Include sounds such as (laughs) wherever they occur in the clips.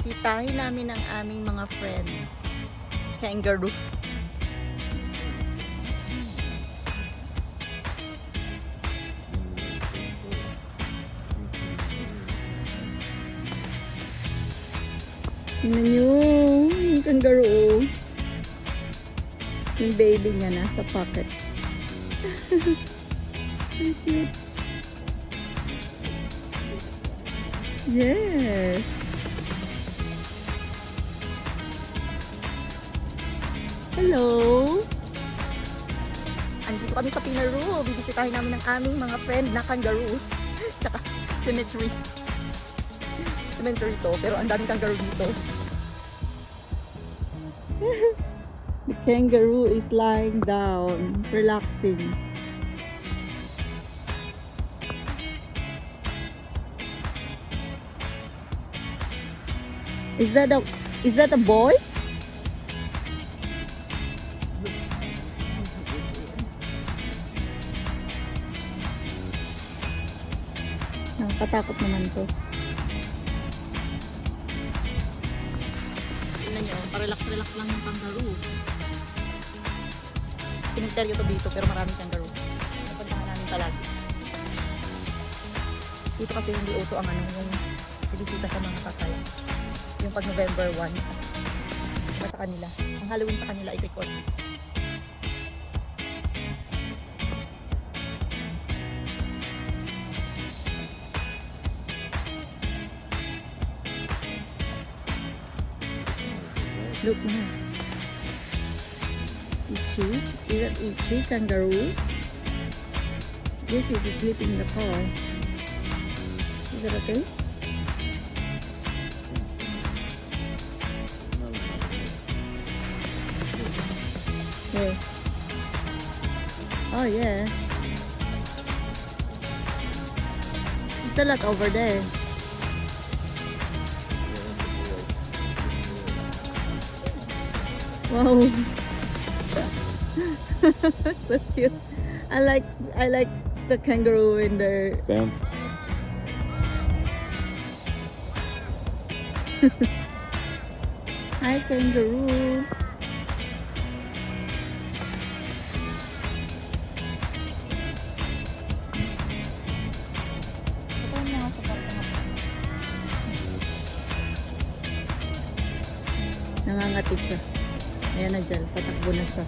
Bibisitahin namin ang aming mga friends. Kangaroo. Tingnan nyo, yung kangaroo. Yung baby niya nasa pocket. (laughs) Yes. Hello. Andito kami sa Pinaroo. Bibisitahin namin ang aming mga friend na kangaroo. (laughs) Tsaka cemetery. Cemetery to, pero ang daming kangaroo dito. (laughs) The kangaroo is lying down, relaxing. Is that a is that a boy? Nakakatakot naman to. Tingnan nyo, parelax-relax lang yung kangaroo. Simenteryo to dito pero maraming kangaroo. Napuntahan namin talaga. Dito kasi hindi uso ang ano, yung binisita sa mga patay. Yung pag November 1. Iba sa kanila. Ang Halloween sa kanila ay Look na. Ichi? Is that Ichi kangaroo? Yes, he's sleeping in the car. Is that okay? Where? Oh yeah. It's a lot over there. Wow. (laughs) so cute. I like I like the kangaroo in their Bounce. (laughs) Hi kangaroo. Nangangatid siya. Ayan na dyan. Patakbo na siya.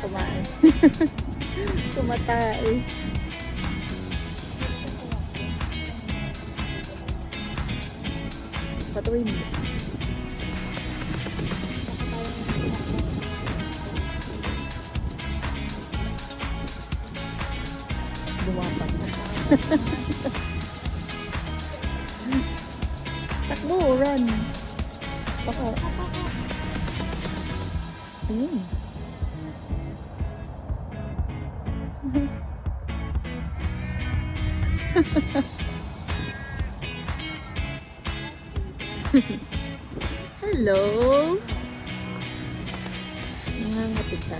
Kumain. (laughs) Kumatay. Patuloy mo. Bumapat. (laughs) Takbo, run. Baka. Ayun. (laughs) Hello. Nangangati ka.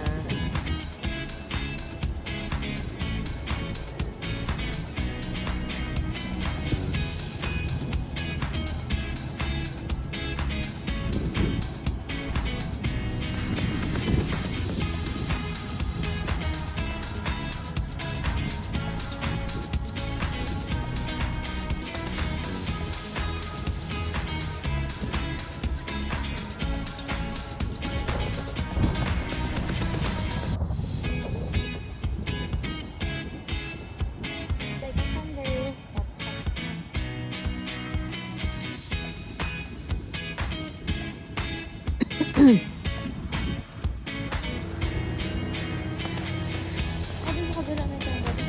kabila na itong gabi.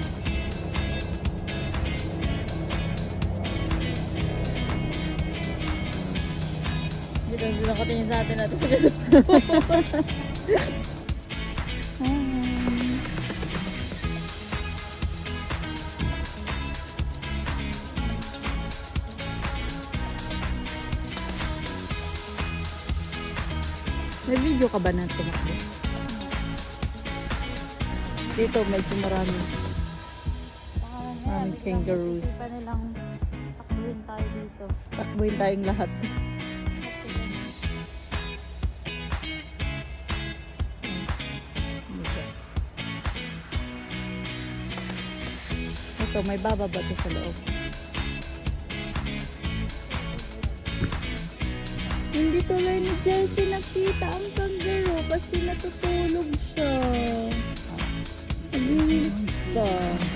Ko tingin sa atin natin. May video ka ba na tumakbo? Dito medyo marami. Maraming kangaroos. Pa nilang takbuhin tayo dito. Takbuhin tayong lahat. Ito, may bababa to sa loob. Hindi tuloy ni Jessie nakita ang kangaroo kasi natutulog siya. the